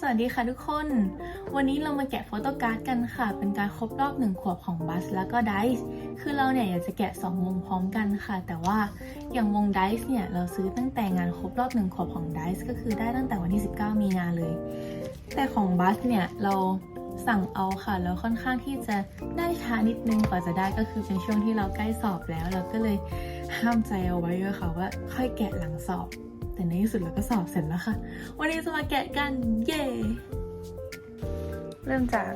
สวัสดีค่ะทุกคน วันนี้เรามาแกะโฟโต้การ์ดกันค่ะ เป็นการครบรอบหนึ่งขวบของบัสแล้วก็ไดซ์คือเราเนี่ยอยากจะแกะ 2 วงพร้อมกันค่ะ แต่ว่าอย่างวงไดซ์เนี่ยเราซื้อตั้งแต่งานครบรอบหนึ่งขวบของไดซ์ก็คือได้ตั้งแต่วันที่ 19 มีนาเลย แต่ของบัสเนี่ยเราสั่งเอาค่ะ แล้วค่อนข้างที่จะได้ช้านิดนึงกว่าจะได้ก็คือเป็นช่วงที่เราใกล้สอบแล้ว เราก็เลยห้ามใจเอาไว้เลยค่ะว่าค่อยแกะหลังสอบ แต่ในที่สุดเราก็สอบเสร็จแล้วค่ะ วันนี้จะมาแกะกัน เย้เริ่มจาก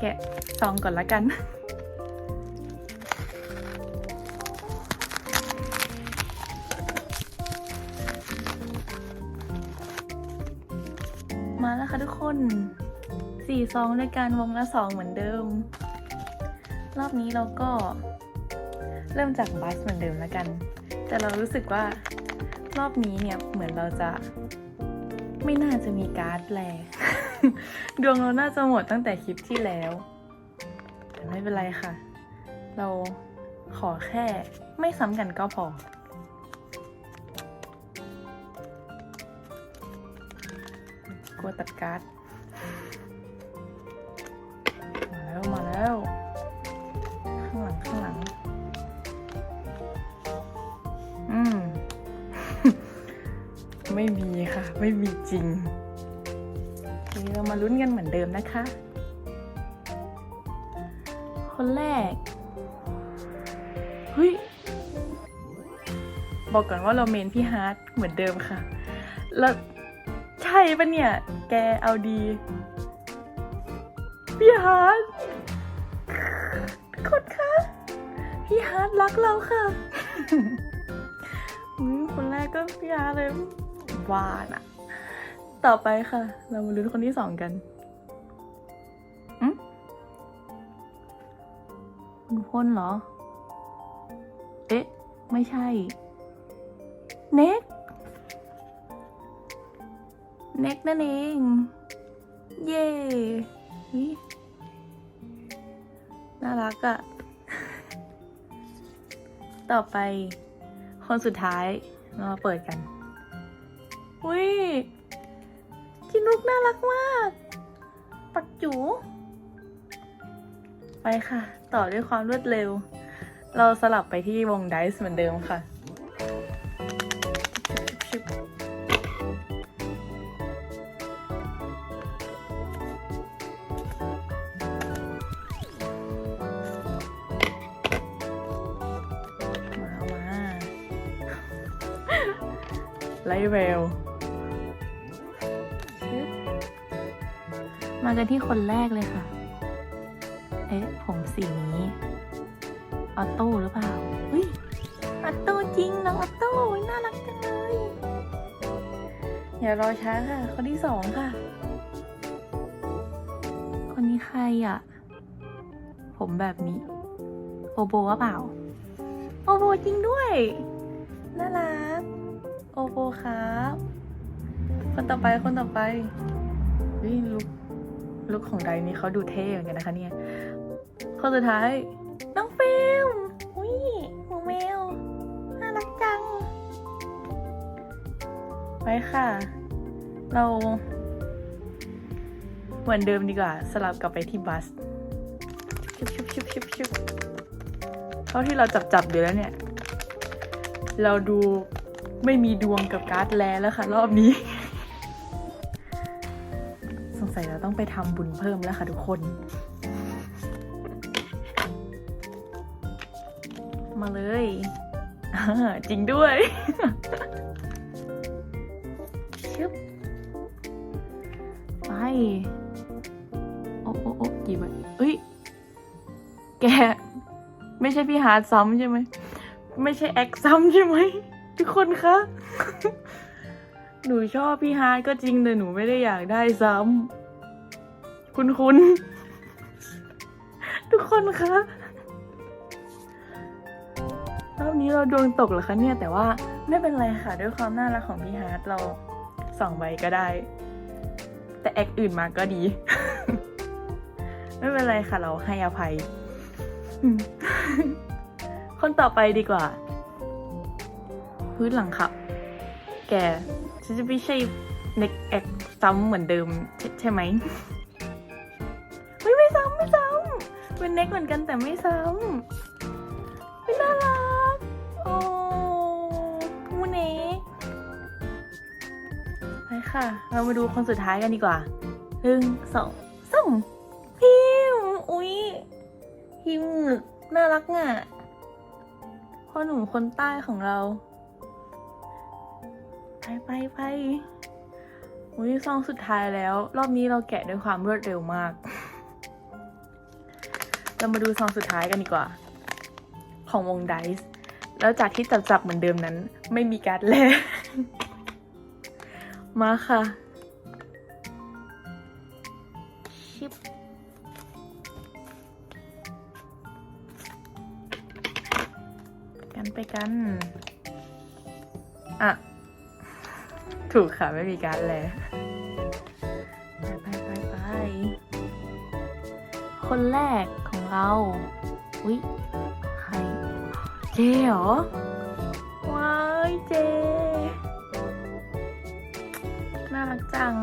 แกะซองก่อนละกัน มาแล้วค่ะทุกคนสี่ซองด้วยกันวงละสองเหมือนเดิม รอบนี้เราก็เริ่มจากบัสเหมือนเดิมแล้วกัน แต่เรารู้สึกว่า รอบนี้เนี่ยเหมือนเราจะไม่น่าจะมีการ์ดแลดวงเราน่าจะหมดตั้งแต่คลิปที่แล้ว แต่ไม่เป็นไรค่ะ เราขอแค่ไม่ซ้ำกันก็พอ กลัวตัดการ์ด มาแล้ว มาแล้ว ไม่มีค่ะ ไม่มีจริงทีนี้เรามาลุ้นกันเหมือนเดิมนะคะ คนแรกเฮ้ยบอกก่อนว่าเราเมนพี่ฮาร์ดเหมือนเดิมค่ะ แล้วใช่ปะเนี่ย แกเอาดี พี่ฮาร์ดคนคะพี่ฮาร์ดรักเราค่ะคนแรกก็พี่ฮาร์ดเลย ว่านอะต่อไปค่ะ เรามาลุ้นคนที่สองกันอืมคุณพลเหรอ เอ๊ะ ไม่ใช่ เน็ก เน็กนั่นเอง เย่น่ารักอะต่อไป คนสุดท้าย เรามาเปิดกัน อุ้ยพี่นุกน่ารักมาก ปักจูไปค่ะ ต่อด้วยความรวดเร็ว เราสลับไปที่วงไดส์เหมือนเดิมค่ะมามาไลท์เว มากันที่คนแรกเลยค่ะ เอ๊ะ ผมสีนี้ออโต้หรือเปล่าเฮ้ยออโต้จริงน้องออโต้น่ารักจังเลย อย่ารอช้าค่ะ คนที่สองค่ะ คนนี้ใครอะ ผมแบบนี้ โอโบว่าเปล่า โอโบจริงด้วย น่ารัก โอโบครับ คนต่อไปคนต่อไปเฮ้ยลุก ลุกของไดนี่เขาดูเท่เหมือนกันนะคะเนี่ยคนสุดท้าย น้องฟิลมอุ้ยหมูแมวน่ารักจัง ไปค่ะ เราเหมือนเดิมดีกว่า สลับกลับไปที่บัสชุบชุบชุบชุบชุบเท่าที่เราจับจับอยู่แล้วเนี่ย เราดูไม่มีดวงกับการ์ดแลแล้วค่ะ รอบนี้ ต้องไปทำบุญเพิ่มแล้วค่ะทุกคน มาเลยอ่าจริงด้วยชึบไป โอ้โอ้โอ้กี่ใบเอ้ย แก ไม่ใช่พี่ฮาร์ดซ้ำใช่ไหม ไม่ใช่แอคซ้ำใช่ไหม ทุกคนคะ หนูชอบพี่ฮาร์ดก็จริงแต่หนูไม่ได้อยากได้ซ้ำ คุณคุณทุกคนคะรอบนี้เราดวงตกเหรอคะเนี่ย แต่ว่าไม่เป็นไรค่ะ ด้วยความน่ารักของพี่ฮาร์ดเราสองใบก็ได้ แต่แอคอื่นมาก็ดี ไม่เป็นไรค่ะ เราให้อภัย คนต่อไปดีกว่า พื้นหลังขับแกฉันจะไม่ใช่เน็กแอคซ้ำเหมือนเดิมใช่ใช่ไหม เป็นเน็กเหมือนกันแต่ไม่ซ้ำไม่น่ารัก โอ้มูเน็กไปค่ะ เรามาดูคนสุดท้ายกันดีกว่าหนึ่งสองสามพิมอุ๊ย พิมน่ารักอะพ่อหนุ่มคนใต้ของเรา ไปไปไปอุ้ยซองสุดท้ายแล้ว รอบนี้เราแกะด้วยความรวดเร็วมาก เรามาดูซองสุดท้ายกันดีกว่า ของวงไดส์แล้วจากที่จับจับๆเหมือนเดิมนั้น ไม่มีการ์ดแลมาค่ะชิปกันไปกัน อะ ถูกค่ะ ไม่มีการ์ดเล คนแรกของเรา อุ๊ยใครเจเหรอ ว้ายเจ น่ารักจัง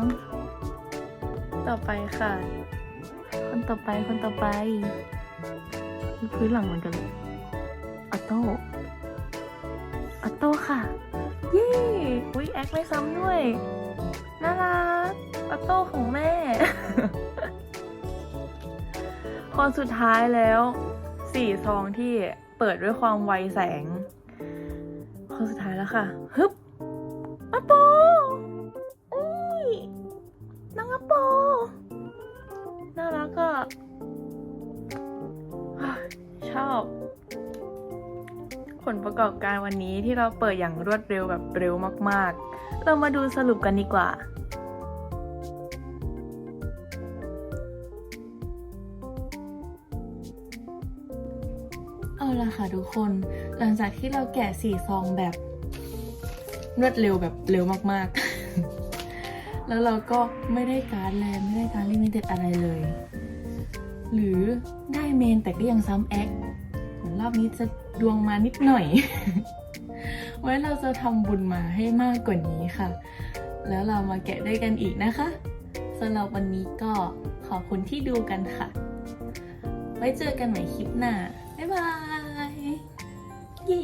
ต่อไปค่ะ คนต่อไปคนต่อไป พื้นหลังเหมือนกันเลยออโต้ออโต้ค่ะ เย้อุ๊ยแอคไม่ซ้ำด้วย น่ารักออโต้ของแม่ คนสุดท้ายแล้วสี่ซองที่เปิดด้วยความไวแสง คนสุดท้ายแล้วค่ะฮึบอะโปอุ้ยน้องอะโปน่ารักอะชอบ ผลประกอบการวันนี้ที่เราเปิดอย่างรวดเร็วแบบเร็วมาก ๆ เรามาดูสรุปกันดีกว่า ละค่ะทุกคน หลังจากที่เราแกะสี่ซองแบบรวดเร็วแบบเร็วมากๆ แล้วเราก็ไม่ได้การ์ดแลนไม่ได้การ์ดลิมิเต็ดอะไรเลย หรือได้เมนแต่ก็ยังซ้ำแอคเหมือนรอบนี้จะดวงมานิดหน่อย ไว้เราจะทำบุญมาให้มากกว่านี้ค่ะ แล้วเรามาแกะด้วยกันอีกนะคะสำหรับวันนี้ก็ขอบคุณที่ดูกันค่ะ ไว้เจอกันใหม่คลิปหน้า บ๊ายบาย เย้